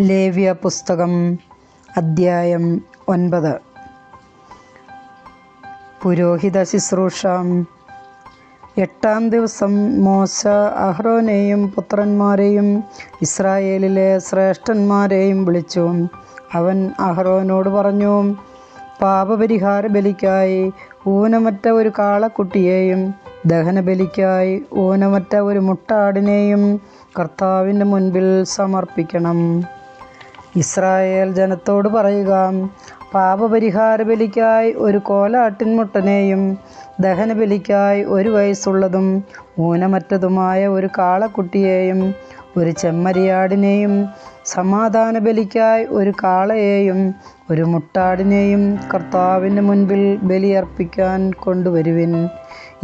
ലേവ്യ പുസ്തകം അദ്ധ്യായം ഒൻപത്. പുരോഹിത ശുശ്രൂഷ. എട്ടാം ദിവസം മോശ അഹ്റോനെയും പുത്രന്മാരെയും ഇസ്രായേലിലെ ശ്രേഷ്ഠന്മാരെയും വിളിച്ചു. അവൻ അഹ്റോനോട് പറഞ്ഞു പാപപരിഹാര ബലിക്കായി ഊനമറ്റ ഒരു കാളക്കുട്ടിയെയും ദഹനബലിക്കായി ഊനമറ്റ ഒരു മുട്ടാടിനെയും കർത്താവിന്റെ മുൻപിൽ സമർപ്പിക്കണം. ഇസ്രായേൽ ജനത്തോട് പറയുക പാപപരിഹാര ബലിക്കായി ഒരു കോലാട്ടിൻമുട്ടനെയും ദഹനബലിക്കായി ഒരു വയസ്സുള്ളതും ഊനമറ്റതുമായ ഒരു കാളക്കുട്ടിയെയും ഒരു ചെമ്മരിയാടിനെയും സമാധാന ബലിക്കായി ഒരു കാളയെയും ഒരു മുട്ടാടിനെയും കർത്താവിന് മുൻപിൽ ബലിയർപ്പിക്കാൻ കൊണ്ടുവരുവിൻ.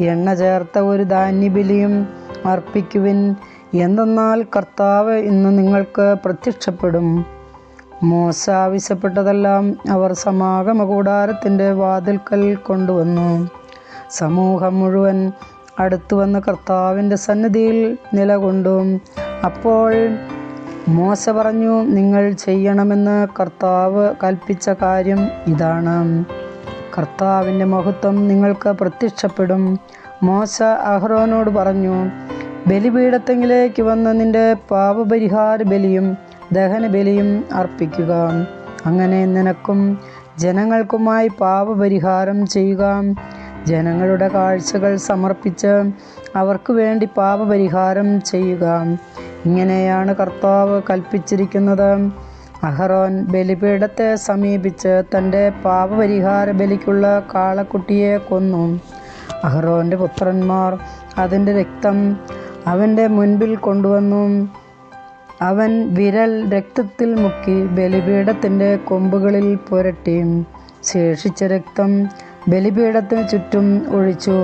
എണ്ണ ചേർത്ത ഒരു ധാന്യബലിയും അർപ്പിക്കുവിൻ. എന്തെന്നാൽ കർത്താവ് ഇന്ന് നിങ്ങൾക്ക് പ്രത്യക്ഷപ്പെടും. മോശ ആവശ്യപ്പെട്ടതെല്ലാം അവർ സമാഗമ കൂടാരത്തിന്റെ വാതിൽക്കൽ കൊണ്ടുവന്നു. സമൂഹം മുഴുവൻ അടുത്തു വന്ന കർത്താവിന്റെ സന്നിധിയിൽ നിലകൊണ്ടു അപ്പോൾ മോശ പറഞ്ഞു നിങ്ങൾ ചെയ്യണമെന്ന് കർത്താവ് കൽപ്പിച്ച കാര്യം ഇതാണ്. കർത്താവിന്റെ മഹത്വം നിങ്ങൾക്ക് പ്രത്യക്ഷപ്പെടും. മോശ അഹ്റോനോട് പറഞ്ഞു ബലിപീഠത്തെങ്കിലേക്ക് വന്ന് നിന്റെ പാപപരിഹാര ബലിയും ദഹനബലിയും അർപ്പിക്കുക. അങ്ങനെ നിനക്കും ജനങ്ങൾക്കുമായി പാപപരിഹാരം ചെയ്യുക. ജനങ്ങളുടെ കാഴ്ചകൾ സമർപ്പിച്ച് അവർക്ക് വേണ്ടി പാപപരിഹാരം ചെയ്യുക. ഇങ്ങനെയാണ് കർത്താവ് കൽപ്പിച്ചിരിക്കുന്നത്. അഹറോൻ ബലിപീഠത്തെ സമീപിച്ച് തന്റെ പാപപരിഹാര ബലിക്കുള്ള കാളക്കുട്ടിയെ കൊന്നു. അഹറോന്റെ പുത്രന്മാർ അതിന്റെ രക്തം അവന്റെ മുൻപിൽ കൊണ്ടുവന്നു. അവൻ വിരൽ രക്തത്തിൽ മുക്കി ബലിപീഠത്തിന്റെ കൊമ്പുകളിൽ പുരട്ടി. ശേഷിച്ച രക്തം ബലിപീഠത്തിന് ചുറ്റും ഒഴിച്ചു.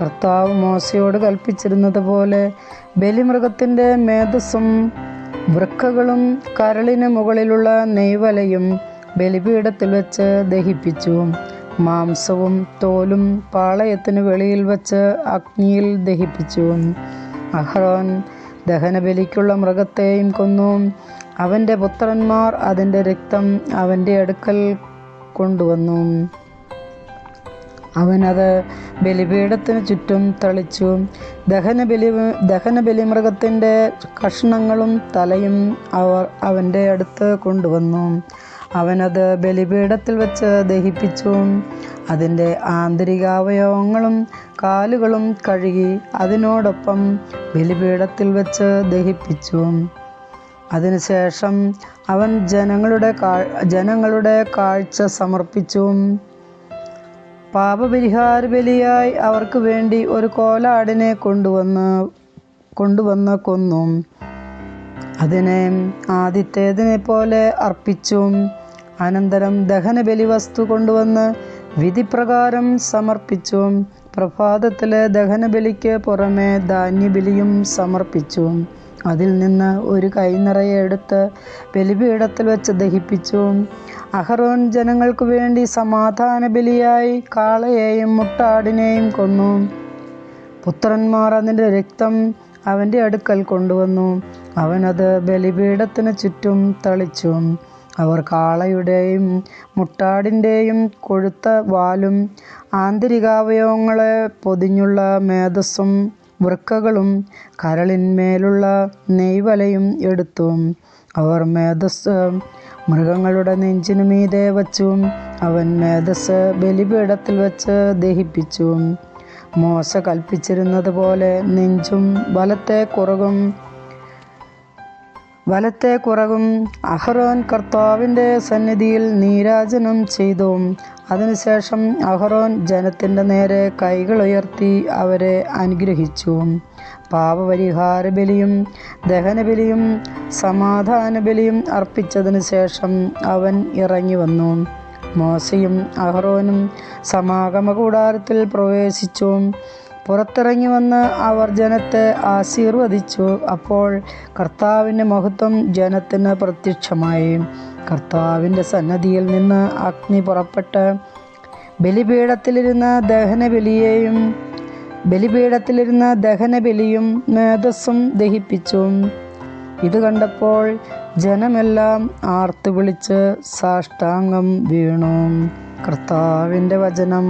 കർത്താവ് മോശയോട് കൽപ്പിച്ചിരുന്നത് പോലെ ബലിമൃഗത്തിന്റെ മേധസ്സും വൃക്കകളും കരളിന് മുകളിലുള്ള നെയ്വലയും ബലിപീഠത്തിൽ വെച്ച് ദഹിപ്പിച്ചു. മാംസവും തോലും പാളയത്തിന് വെളിയിൽ വച്ച് അഗ്നിയിൽ ദഹിപ്പിച്ചു. അഹ്റോൻ ദഹനബലിക്കുള്ള മൃഗത്തെയും കൊന്നു. അവന്റെ പുത്രന്മാർ അതിന്റെ രക്തം അവന്റെ അടുക്കൽ കൊണ്ടുവന്നു. അവനത് ബലിപീഠത്തിന് ചുറ്റും തളിച്ചു. ദഹനബലി ദഹനബലി മൃഗത്തിന്റെ കഷ്ണങ്ങളും തലയും അവർ അവന്റെ അടുത്ത് കൊണ്ടുവന്നു. അവനത് ബലിപീഠത്തിൽ വെച്ച് ദഹിപ്പിച്ചു. അതിന്റെ ആന്തരികാവയവങ്ങളും കാലുകളും കഴുകി അതിനോടൊപ്പം ബലിപീഠത്തിൽ വെച്ച് ദഹിപ്പിച്ചു. അതിനുശേഷം അവൻ ജനങ്ങളുടെ ജനങ്ങളുടെ കാഴ്ച സമർപ്പിച്ചു. പാപപരിഹാര ബലിയായി അവർക്ക് വേണ്ടി ഒരു കോലാടിനെ കൊണ്ടുവന്ന് കൊണ്ടുവന്ന് കൊന്നു. അതിനെ ആദ്യത്തേതിനെ പോലെ അർപ്പിച്ചു. അനന്തരം ദഹനബലി വസ്തു കൊണ്ടുവന്ന് വിധിപ്രകാരം സമർപ്പിച്ചു പ്രഭാതത്തിലെ ദഹനബലിക്ക് പുറമെ ധാന്യബലിയും സമർപ്പിച്ചു. അതിൽ നിന്ന് ഒരു കൈനിറയെ എടുത്ത് ബലിപീഠത്തിൽ വെച്ച് ദഹിപ്പിച്ചു അഹറോൻ ജനങ്ങൾക്ക് വേണ്ടി സമാധാന ബലിയായി കാളയെയും മുട്ടാടിനെയും കൊന്നു. പുത്രന്മാർ അതിന്റെ രക്തം അവന്റെ അടുക്കൽ കൊണ്ടുവന്നു. അവനത് ബലിപീഠത്തിന് ചുറ്റും തളിച്ചു അവർ കാളയുടെയും മുട്ടാടിന്റെയും കൊഴുത്ത വാലും ആന്തരികാവയവങ്ങളെ പൊതിഞ്ഞുള്ള മേധസ്സും വൃക്കകളും കരളിന്മേലുള്ള നെയ്വലയും എടുത്തു അവർ മേധസ് മൃഗങ്ങളുടെ നെഞ്ചിനു മീതെ വച്ചു അവൻ മേധസ് ബലിപീഠത്തിൽ വച്ച് ദഹിപ്പിച്ചു. മോശ കൽപ്പിച്ചിരുന്നത് പോലെ നെഞ്ചും വലത്തെ കുറകും വലത്തെ കുറവും അഹ്റോൻ കർത്താവിന്റെ സന്നിധിയിൽ നീരാജനം ചെയ്തു. അതിനുശേഷം അഹ്റോൻ ജനത്തിന്റെ നേരെ കൈകൾ ഉയർത്തി അവരെ അനുഗ്രഹിച്ചു. പാപപരിഹാര ബലിയും ദഹനബലിയും സമാധാന ബലിയും അർപ്പിച്ചതിന് ശേഷം അവൻ ഇറങ്ങി വന്നു. മോശയും അഹ്റോനും സമാഗമ കൂടാരത്തിൽ പ്രവേശിച്ചു. പുറത്തിറങ്ങി വന്ന് അവർ ജനത്തെ ആശീർവദിച്ചു. അപ്പോൾ കർത്താവിന്റെ മഹത്വം ജനത്തിന് പ്രത്യക്ഷമായി. കർത്താവിന്റെ സന്നദ്ധിയിൽ നിന്ന് അഗ്നി പുറപ്പെട്ട് ബലിപീഠത്തിലിരുന്ന ദഹനബലിയെയും ബലിപീഠത്തിലിരുന്ന ദഹനബലിയും മേധസ്സും ദഹിപ്പിച്ചു. ഇത് കണ്ടപ്പോൾ ജനമെല്ലാം ആർത്തു വിളിച്ച് സാഷ്ടാംഗം വീണു. കർത്താവിന്റെ വചനം.